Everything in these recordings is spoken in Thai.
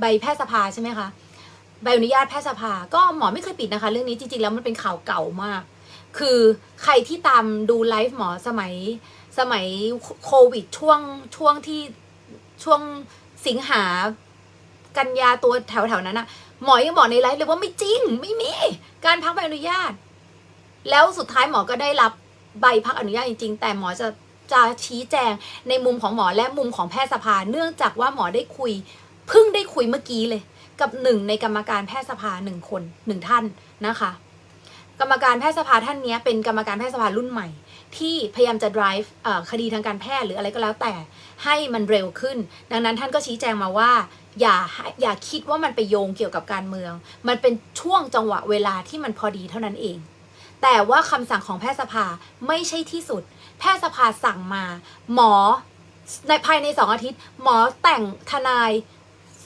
ใบแพทยสภาใช่ไหมคะใบอนุญาตแพทยสภา ก็หมอไม่เคยปิดนะคะ เรื่องนี้จริงๆแล้วมันเป็นข่าวเก่ามาก คือใครที่ตามดูไลฟ์หมอสมัยสมัยโควิดช่วงช่วงที่ช่วงสิงหากันยาตัวแถวๆนั้นอะหมอยังบอกในไลฟ์เลยว่าไม่จริงไม่มีการพักใบอนุญาต แล้วสุดท้ายหมอก็ได้รับใบพักอนุญาตจริง ๆ แต่หมอจะ จะชี้แจงในมุมของหมอและมุมของแพทยสภา เนื่องจากว่าหมอได้คุยเพิ่งได้คุยเมื่อกี้เลย กับหนึ่งในกรรมการแพทยสภาหนึ่งคนหนึ่งท่านนะคะ กรรมการแพทยสภาท่านนี้เป็นกรรมการแพทยสภารุ่นใหม่ ที่พยายามจะ drive คดีทางการแพทย์หรืออะไรก็แล้วแต่ให้มันเร็วขึ้น ดังนั้นท่านก็ชี้แจงมาว่าอย่าอย่าคิดว่ามันไปโยงเกี่ยวกับการเมือง มันเป็นช่วงจังหวะเวลาที่มันพอดีเท่านั้นเอง แต่ว่าคำสั่งของแพทยสภาไม่ใช่ที่สุด แพทยสภาสั่งมา หมอในภายในสองอาทิตย์ หมอแต่งทนาย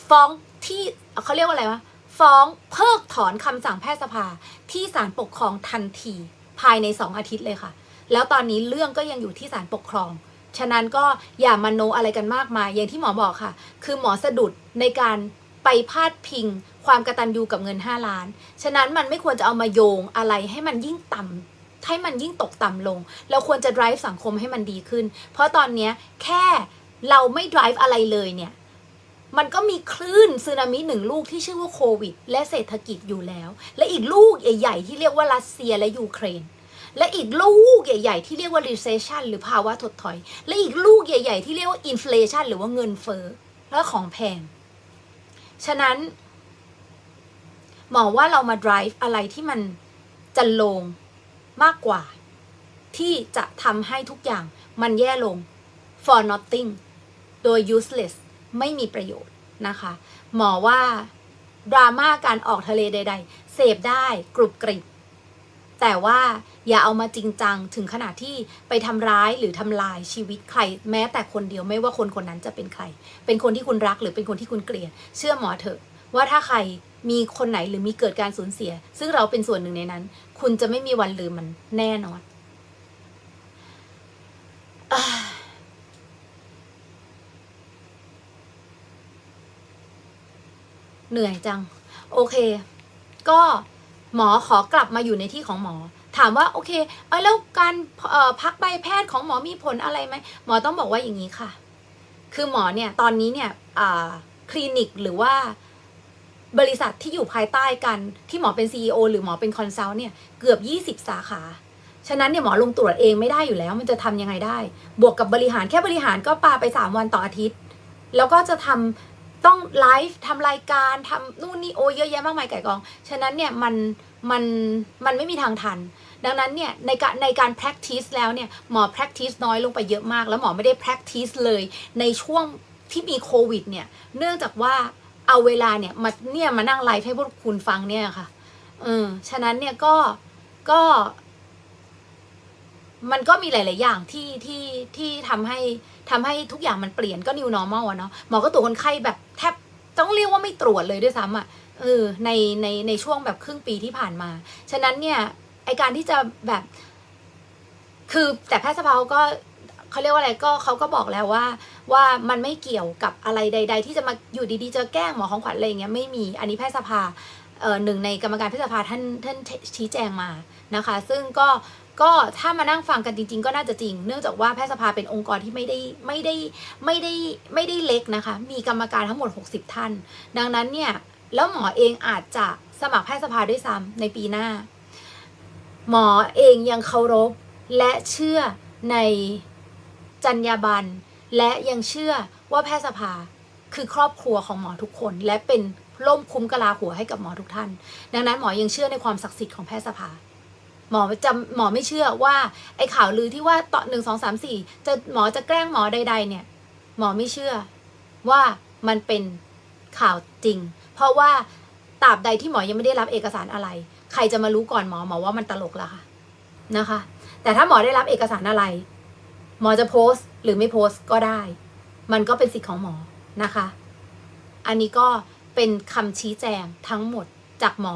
ฟ้องที่เขาเรียกว่าอะไรวะฟ้องเพิกถอนคำสั่งแพทยสภาที่ศาลปกครองทันที ภายในสองอาทิตย์เลยค่ะ แล้วตอนนี้เรื่องก็ยังอยู่ที่ศาลปกครอง ฉะนั้นก็อย่ามาโนอะไรกันมากมาย อย่างที่หมอบอกค่ะ คือหมอสะดุดในการ ไปพาดพิง ความกระตันยูกับเงิน 5 ล้าน ฉะนั้นมันไม่ควรจะเอามาโยงอะไรให้มันยิ่งต่ำให้มันยิ่งตกต่ำลง เราควรจะ drive สังคมให้มันดีขึ้น เพราะตอนเนี้แค่เราไม่ drive อะไรเลยเนี่ย มันก็มีคลื่นสึนามิหนึ่งลูกที่ชื่อว่าโควิด และเศรษฐกิจอยู่แล้ว และอีกลูกใหญ่ๆที่เรียกว่ารัสเซียและยูเครนและอีกลูกใหญ่ ๆ ที่เรียกว่า recession หรือภาวะถดถอย และอีกลูกใหญ่ ๆ ที่เรียกว่า inflation หรือว่าเงินเฟ้อและของแพง ฉะนั้นหมอว่าเรามา drive อะไรที่มันจะลงมากกว่า ที่จะทำให้ทุกอย่างมันแย่ลง for nothing โดย useless ไม่มีประโยชน์นะคะ หมอว่า ดราม่าการออกทะเลใด ๆ เสพได้กรุบกริบ แต่ว่าอย่าเอามาจริงจังถึงขนาดที่ไปทำร้ายหรือทำลายชีวิตใคร แม้แต่คนเดียวไม่ว่าคนคนนั้นจะเป็นใคร เป็นคนที่คุณรักหรือเป็นคนที่คุณเกลียด เชื่อหมอเถอะ ว่าถ้าใครมีคนไหนหรือมีเกิดการสูญเสีย ซึ่งเราเป็นส่วนหนึ่งในนั้น คุณจะไม่มีวันลืมมันแน่นอนเหนื่อยจัง โอเค ก็ หมอขอกลับมาอยู่ในที่ของหมอ ถามว่าโอเคเออแล้วการพักใบแพทย์ของหมอมีผลอะไรไหมหมอต้องบอกว่าอย่างนี้ค่ะ คือหมอเนี่ยตอนนี้เนี่ยคลินิกหรือว่าบริษัทที่อยู่ภายใต้กันที่หมอเป็น CEO หรือหมอเป็นคอนซัลท์เนี่ยเกือบ 20 สาขา ฉะนั้นเนี่ยหมอลงตรวจเองไม่ได้อยู่แล้ว มันจะทำยังไงได้ บวกกับบริหารแค่บริหารก็ปาไป 3 วันต่ออาทิตย์ แล้วก็จะทำ ต้องไลฟ์ทำรายการทำนู่นนี่โอ้เยอะแยะมากมายไก่กอง ฉะนั้นเนี่ยมันมันมันไม่มีทางทัน ดังนั้นเนี่ยในการในการ practice แล้วเนี่ยหมอ practice น้อยลงไปเยอะมาก แล้วหมอไม่ได้ practice เลยในช่วงที่มีโควิดเนี่ยเนื่องจากว่าเอาเวลาเนี่ยมาเนี่ยมานั่งไลฟ์ให้พวกคุณฟังเนี่ยค่ะเออฉะนั้นเนี่ยก็ก็ มันก็มีหลาย ๆ อย่างที่ที่ที่ทำให้ทำให้ทุกอย่างมันเปลี่ยนก็ new normal อะเนาะหมอก็ตรวจคนไข้แบบแทบต้องเรียกว่าไม่ตรวจเลยด้วยซ้ำอะเออในในในช่วงแบบครึ่งปีที่ผ่านมา ฉะนั้นเนี่ยไอการที่จะแบบ คือแต่แพทยสภาก็เขาเรียกว่าอะไรก็เขาก็บอกแล้วว่า ว่ามันไม่เกี่ยวกับอะไรใด ๆ ที่จะมาอยู่ดี ๆ จะแกล้งหมอของขวัญอะไรอย่างเงี้ยไม่มีอันนี้แพทยสภา หนึ่งในกรรมการแพทยสภาท่านท่านชี้แจงมานะคะ ซึ่งก็ก็ถ้ามานั่งฟังกันจริง ๆ ก็น่าจะจริง เนื่องจากว่าแพทยสภาเป็นองค์กรที่ไม่ได้ไม่ได้ไม่ได้ไม่ได้เล็กนะคะ มีกรรมการทั้งหมด 60 ท่าน ดังนั้นเนี่ยแล้วหมอเองอาจจะสมัครแพทยสภาด้วยซ้ำในปีหน้า หมอเองยังเคารพและเชื่อในจรรยาบรรณและยังเชื่อว่าแพทยสภาคือครอบครัวของหมอทุกคนและเป็น ร่มคุ้มกะลาหัวให้กับหมอทุกท่าน ดังนั้นหมอยังเชื่อในความศักดิ์สิทธิ์ของแพทยสภา หมอจะหมอไม่เชื่อว่าไอ้ข่าวลือที่ว่าต่อหนึ่งสองสามสี่จะหมอจะแกล้งหมอใด ๆ เนี่ย หมอไม่เชื่อว่ามันเป็นข่าวจริง เพราะว่าตราบใดที่หมอยังไม่ได้รับเอกสารอะไร ใครจะมารู้ก่อนหมอหมอว่ามันตลกละค่ะนะคะ แต่ถ้าหมอได้รับเอกสารอะไร หมอจะโพสต์ หรือไม่โพสต์ก็ได้ มันก็เป็นสิทธิ์ของหมอนะคะ อันนี้ก็ เป็นคำชี้แจงทั้งหมดจากหมอ